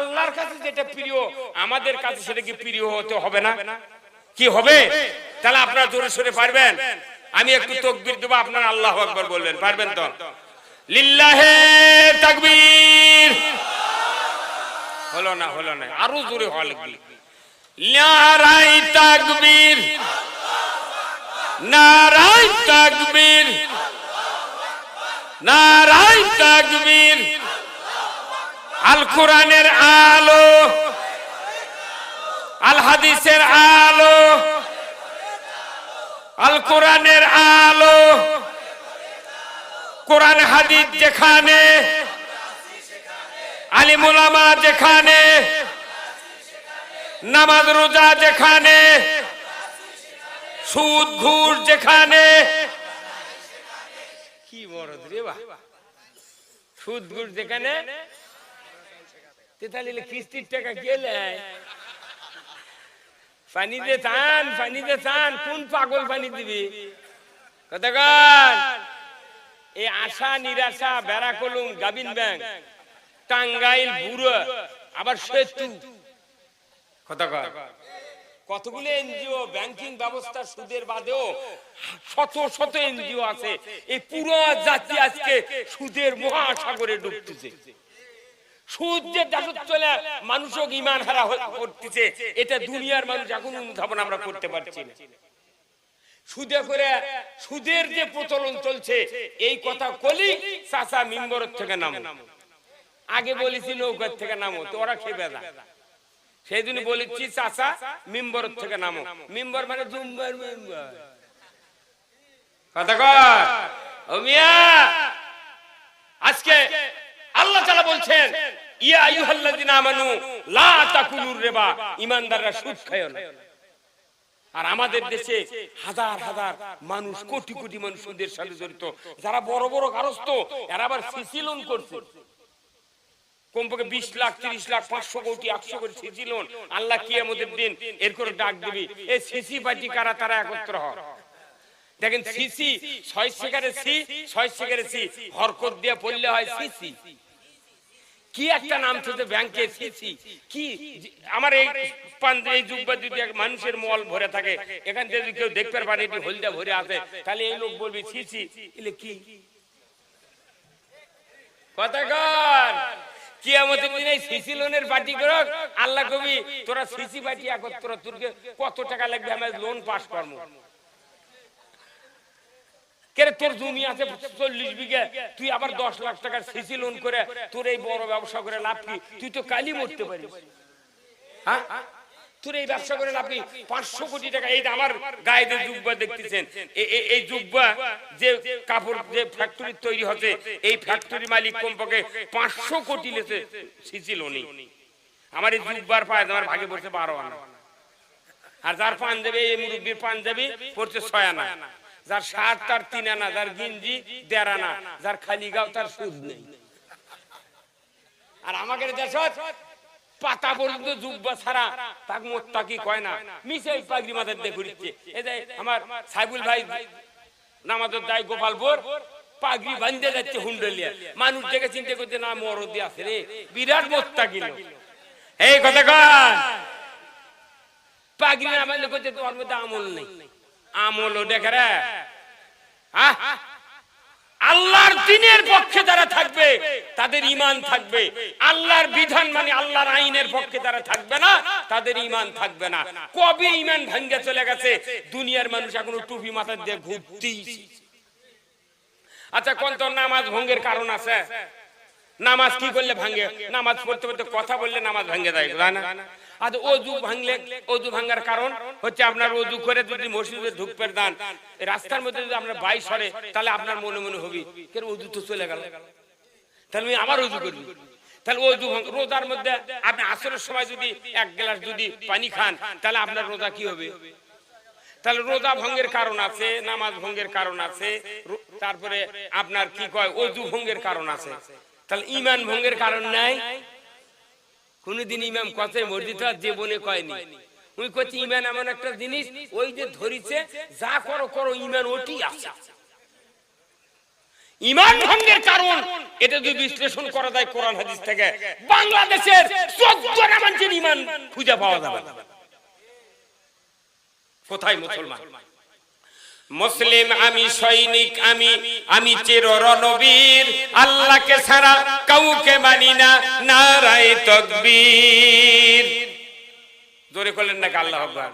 আল্লাহর কাছে যেটা প্রিয় আমাদের কাছে সেটা কি প্রিয় হতে হবে না? কি হবে? তাহলে আপনারা জোরে সোরে পারবেন? আমি একটু তকবির দেবো আপনারা আল্লাহ আকবর বলবেন। পারবেন তো? লিল্লাহে তাকবীর। হলো না হলো না আরও জোরে হওয়া লাগবে। নারাই তাকবীর। নারাই তাকবীর। নারাই তাকবীর। আল কোরআনের আলো, আল হাদিসের আলো, আল কোরআনের আলো, কোরআন হাদিস যেখানে আলিমুলামা যেখানে, নামাজ রোজা যেখানে, সুদ ঘুষ যেখানে। কি বড় সুদ ঘুষ যেখানে কিস্তির টাকা গেলে। পানিতে চান পানিতে চান কোন পাগল পানি দিবি? কতক্ষণ এই আশা নিরাশা বেড়াকলুম গাবিন ব্যাংক। টাঙ্গাইল বুড়ো আবার সেতু। কতক্ষণ কতগুলো এনজিও ব্যাংকিং ব্যবস্থা সুদের বাদেও শত শত এনজিও আছে। এই পুরো জাতি আজকে সুদের মহাসাগরে ডুবতেছে। চলে মানুষও ইমান হারা করতেছে এটা দুনিয়ার মানুষ এখন অনুধাবন আমরা করতে পারছি না। সুদে করে সুদের যে প্রচলন চলছে, এই কথা কলি মিম্বর থেকে নাম। আগে বলেছি নৌকার থেকে নামো, তো ওরা খেয়ে বেদা সেই জন্য বলেছি চাচা মিম্বর থেকে নামো। মিম্বর মানে মেম্বার। কথা কর ও মিয়া, আজকে আল্লাহ তাআলা বলছেন ইয়া আইয়ুহাল্লাযিনা আমানু, লা তাকুলুর রিবা। ঈমানদাররা সুদ খায় না। আর আমাদের দেশে হাজার হাজার মানুষ, কোটি কোটি মানুষ সুদের সাথে জড়িত। যারা বড় বড় কারস্থ, এরা আবার সিসি লোন করছে। কমপক্ষে বিশ লাখ, তিরিশ লাখ, পাঁচশো কোটি একশো কোটি সিসি লোন আল্লাহ কি আমাদের দিন এর করে ডাক দিবি। এই সিসি পার্টি কারা, তারা একত্র হয় দেখেন সিসি, ছয় সেকারে সি, ছয় সেকারে সি। হরকত দিয়ে পড়লে হয় সিসি। কি একটা নাম থেকে ব্যাংকে সিসি কি আমার এই এই যদি মানুষের মল ভরে থাকে, এখান থেকে যদি কেউ দেখতে পারে, এটি হলদা ভরে আছে, তাহলে এই লোক বলবি সিসি এলে কি? দিনে সিসি লোনের পার্টি করক আল্লাহ কবি, তোরা সিসি পার্টি একত্র তোরকে কত টাকা লাগবে? আমার লোন পাস করব। হ্যাঁ? দেখতেছেন এই জুব্বা যে কাপড়, যে ফ্যাক্টরি তৈরি হচ্ছে, এই ফ্যাক্টরি মালিক কমপক্ষে পাঁচশো কোটি লেছে সিসি লোনই আমার এই জুব্বার পায়, আমার ভাগে পড়ছে বারো আনা। আর যার পাঞ্জাবি, এই মুরব্বীর পাঞ্জাবি পড়ছে ছয় আনা। যার শার্ট তার তিন আনা, যার গিঞ্জি দেড় আনা, যার খালি গাও তার সুদ নেই। আর আমাকে দেশ পাতা পর্যন্ত জুব্বা ছাড়া তাক কয় না? পাগড়ি মাথার দিয়ে ঘুরিচ্ছে। এই যে আমার সাইবুল ভাই নামাজের দায় গোপালপুর, পাগড়ি বান্ধে যাচ্ছে হুন্ডলিয়া। মানুষ দেখে চিন্তা করছে, না, মরদি আছে রে। বিরাট এই কথা পাগড়ি না বান্ধলে করছে, তোমার মধ্যে আমল নেই। আমল ও দেখে রে? আল্লাহর দিনের পক্ষে যারা থাকবে, তাদের ইমান থাকবে। আল্লাহর বিধান মানে আল্লাহর আইনের পক্ষে যারা থাকবে না, তাদের ইমান থাকবে না। কবে ইমান ভাঙ্গে চলে গেছে, দুনিয়ার মানুষ এখন টুপি মাথার দিয়ে ঘুরতেই আচ্ছা কোন তোর নামাজ ভঙ্গের কারণ আছে? নামাজ কি করলে ভাঙ্গে? নামাজ পড়তে পড়তে কথা বললে নামাজ ভাঙ্গে যায় না? আচ্ছা অজু ভাঙলে অজু ভাঙার কারণ হচ্ছে আপনার অজু করে যদি মসজিদে দান রাস্তার মধ্যে যদি আপনার বাই সরে তাহলে আপনার মনে মনে হবি কেন অজু তো চলে গেল? তাহলে আমি আবার অজু করবি। তাহলে অজু রোজার মধ্যে আপনি আসরের সময় যদি এক গ্লাস যদি পানি খান তাহলে আপনার রোজা কি হবে? তাহলে রোজা ভঙ্গের কারণ আছে নামাজ ভঙ্গের কারণ আছে তারপরে আপনার কি কয়? অজু ভঙ্গের কারণ আছে। তাহলে ইমান ভঙ্গের কারণ নাই? কোনদিন ইমাম কথায় মসজিদ জীবনে কয়নি। উনি কচ্ছে ইমান এমন একটা জিনিস, ওই যে ধরিছে, যা করো করো, ইমান ওটি আছে। ইমান ভঙ্গের কারণ, এটা যদি বিশ্লেষণ করা যায় কোরআন হাদিস থেকে, বাংলাদেশের চোদ্দ খুঁজে পাওয়া যাবে কোথায় মুসলমান? মুসলিম আমি সৈনিক, আমি আমি চির রণবীর আল্লাহকে ছাড়া কাউকে মানি না, নারায় তকবীর। জোরে করলেন নাকি আল্লাহ আকবার?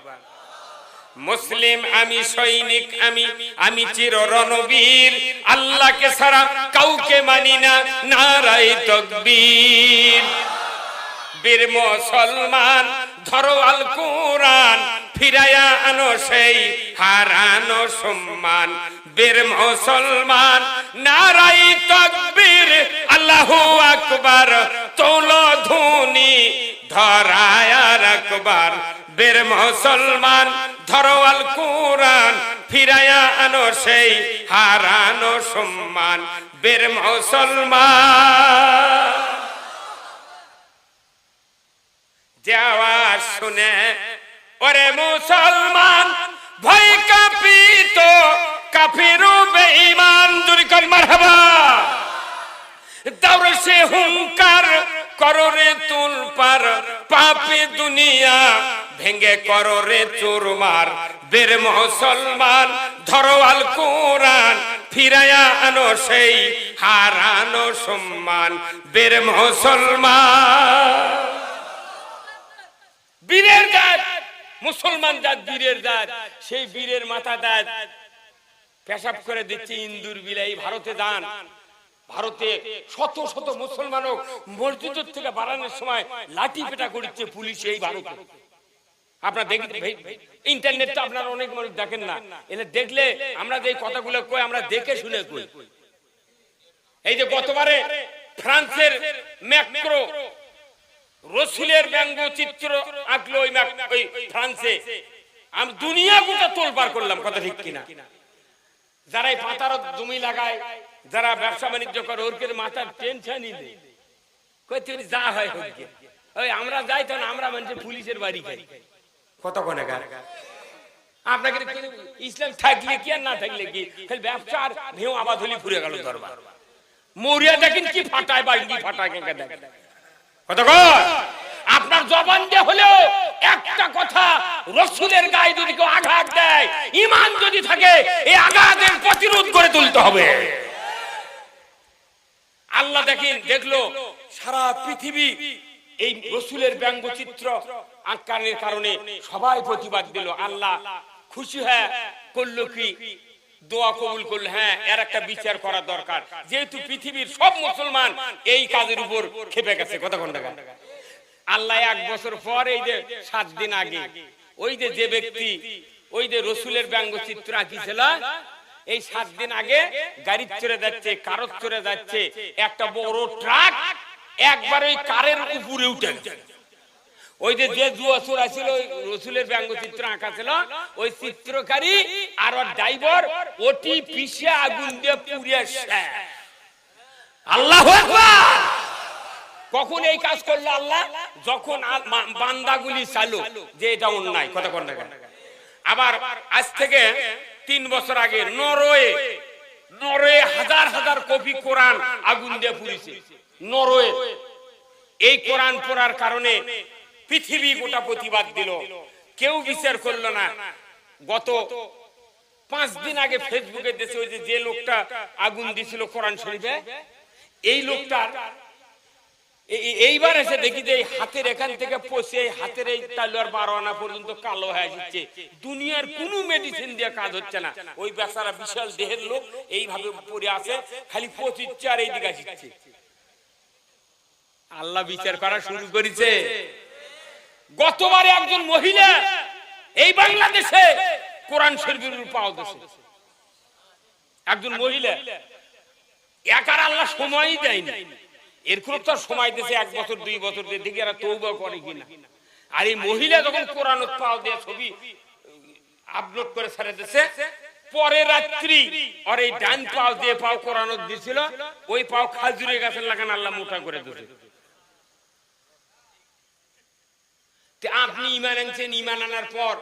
মুসলিম আমি সৈনিক, আমি আমি চির রণবীর আল্লাহকে ছাড়া কাউকে মানি না, নারায় তকবীর। বীর মুসলমান, ধরো আল কোরআন। ফিরায়া আনো সেই হারানো সম্মান। বীর মুসলমান নারাই তকবীর, আল্লাহু আকবার, তোল ধুনি ধরায় রাখবার। বীর মুসলমান, ধরো আল কোরআন ফিরায়া আনো সেই হারানো সম্মান। বীর মুসলমান, যে আওয়াজ শুনে ওরে মুসলমান, ভয় কাঁপিত, কাফিরু বেঈমান দুরি কর মারহাবা। দাউরে সে হুঙ্কার কররে তুল পার, পাপে দুনিয়া ভেঙ্গে কররে চুরমার বের মুসলমান, ধরো আল কোরআন ফিরায়া আনো সেই হারানো সম্মান। বের মুসলমান, বীরের জাত মুসলমান জাত বীরের জাত সেই বীরের মাথা দাঁত। পেশাব করে দিচ্ছে ইন্দুর বিলাই ভারতে যান ভারতে শত শত মুসলমান মসজিদের থেকে বাড়ানোর সময় লাঠি পেটা করছে পুলিশ এই ভারতে। আপনার দেখি ইন্টারনেট তো আপনারা অনেক মানুষ দেখেন না। এলে দেখলে আমরা যে কথাগুলো কই, আমরা দেখে শুনে কই। এই যে গতবারে ফ্রান্সের ম্যাক্রো রসুলের ব্যঙ্গ চিত্র আঁকলো ওই ফ্রান্সে। আমি দুনিয়া গোটা তোলপার করলাম, কথা ঠিক কিনা? যারা এই পাতার জমি লাগায়, যারা ব্যবসা বাণিজ্য করে ওরকে মাথার টেনশনই নেই। কই তুই যা হয় ওই আমরা যাই আমরা মানে পুলিশের বাড়ি খাই। কত কোনে আপনাকে ইসলাম থাকলে কি আর না থাকলে কি? খালি ব্যবসার ভেউ আবাদ হলি ফুরে গেল দরবার। মরিয়া দেখেন কি ফাটায়, বাঙ্গি ফাটায় কে দেখেন আপনার জবান দিয়ে হলেও একটা কথা রসুলের গায়ে যদি কেউ আঘাত দেয় ইমান যদি থাকে এই আঘাতের প্রতিরোধ করে তুলতে হবে। আল্লাহ দেখেন, দেখল সারা পৃথিবী এই রসুলের ব্যঙ্গচিত্র আঁকানের কারণে সবাই প্রতিবাদ দিল। আল্লাহ খুশি হয়ে করল কি? দোয়া কবুল করল হ্যাঁ এর একটা বিচার করা দরকার। যেহেতু পৃথিবীর সব মুসলমান এই কাজের উপর খেপে গেছে। কতক্ষণ টাকা আল্লাহ এক বছর পর এই যে সাত দিন আগে, ওই যে যে ব্যক্তি, ওই যে রসুলের ব্যঙ্গচিত্র আঁকিছিল, এই সাত দিন আগে গাড়ির চড়ে যাচ্ছে কারত চড়ে যাচ্ছে, একটা বড় ট্রাক একবার ওই কারের উপরে উঠে গেছে। ওই যে যে জুয়া চোরা ছিল ওই রসুলের ব্যঙ্গচিত্র আঁকা ছিল, ওই চিত্রকারী আর ওর ড্রাইভার ওটি পিছে আগুন দিয়ে পুড়িয়ে আল্লাহ কখন এই কাজ করল আল্লাহ? যখন বান্দাগুলি চালু, যে এটা অন্যায়, কথা কর না আবার আজ থেকে তিন বছর আগে নরওয়ে নরওয়ে হাজার হাজার কপি কোরআন আগুন দিয়ে পুড়িছে। নরওয়ে, এই কোরআন পড়ার কারণে পৃথিবী গোটা প্রতিবাদ দিল। কেউ বিচার করল না। গত পাঁচ দিন আগে ফেসবুকে দেশে ওই যে লোকটা আগুন দিছিল কোরআন শরীফে, এই লোকটার এইবার এসে দেখি যে এই হাতের এখান থেকে পচে এই হাতের এই তালুয়ার বারো আনা পর্যন্ত কালো হয়ে যাচ্ছে দুনিয়ার কোনো মেডিসিন দিয়ে কাজ হচ্ছে না। ওই বেচারা বিশাল দেহের লোক এইভাবে পড়ে আছে, খালি পচিচ্ছে আর এইদিকে আসছে। আল্লাহ বিচার করা শুরু করেছে। গতবারে একজন মহিলা এই বাংলাদেশে কোরআন শরীফের পাওয়া গেছে। একজন মহিলা। একার আল্লাহ সময়ই দেয়নি। এরকম তো সময় দিয়েছে, এক বছর, দুই বছর দিয়ে। দেখি এরা তৌবা করে কিনা। আর এই মহিলা যখন কোরআন পাও দিয়ে ছবি আপলোড করে ছেড়ে দিয়েছে, পরে রাত্রি আর এই ডান পাও দিয়ে পাও কোরআন দিছিল ওই পাও খাজুরে গাছের লাগান আল্লাহ মোটা করে দিয়েছে তো তে আপনি ইমান আনছেন ইমান আনার পর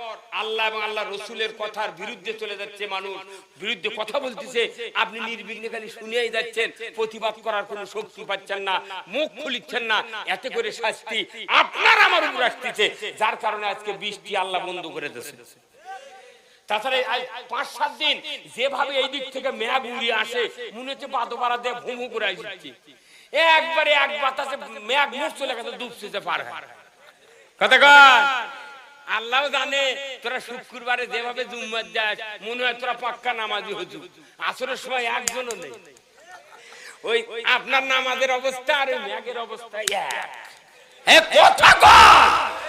আল্লাহ এবং আল্লাহ রসুলের কথার বিরুদ্ধে চলে যাচ্ছে মানুষ, বিরুদ্ধে কথা বলতেছে। আপনি নির্বিঘ্নে খালি শুনেই যাচ্ছেন, প্রতিবাদ করার কোনো শক্তি পাচ্ছেন না, মুখ খুলিচ্ছেন না, এতে করে শাস্তি আপনার আমার উপর আসতেছে, যার কারণে আজকে বৃষ্টি আল্লাহ বন্ধ করে দিয়েছে। তাছাড়া পাঁচ সাত দিন যেভাবে এই দিক থেকে মেঘ উড়িয়ে আসে, মনে হচ্ছে বাদোপাড়া দিয়ে ভুমু করে আসছে। একবারে এক বাতাসে মেঘ মুখ চলে গেছে ডুবছে পার হয়। কথা কর আল্লাহ জানে তোরা শুক্রবারে যেভাবে জুম্মার যাস মনে হয় তোরা পাক্কা নামাজি হজু আসরের সময় একজনও নেই। ওই আপনার নামাজের অবস্থা আর ওই অবস্থা এক। কথা কর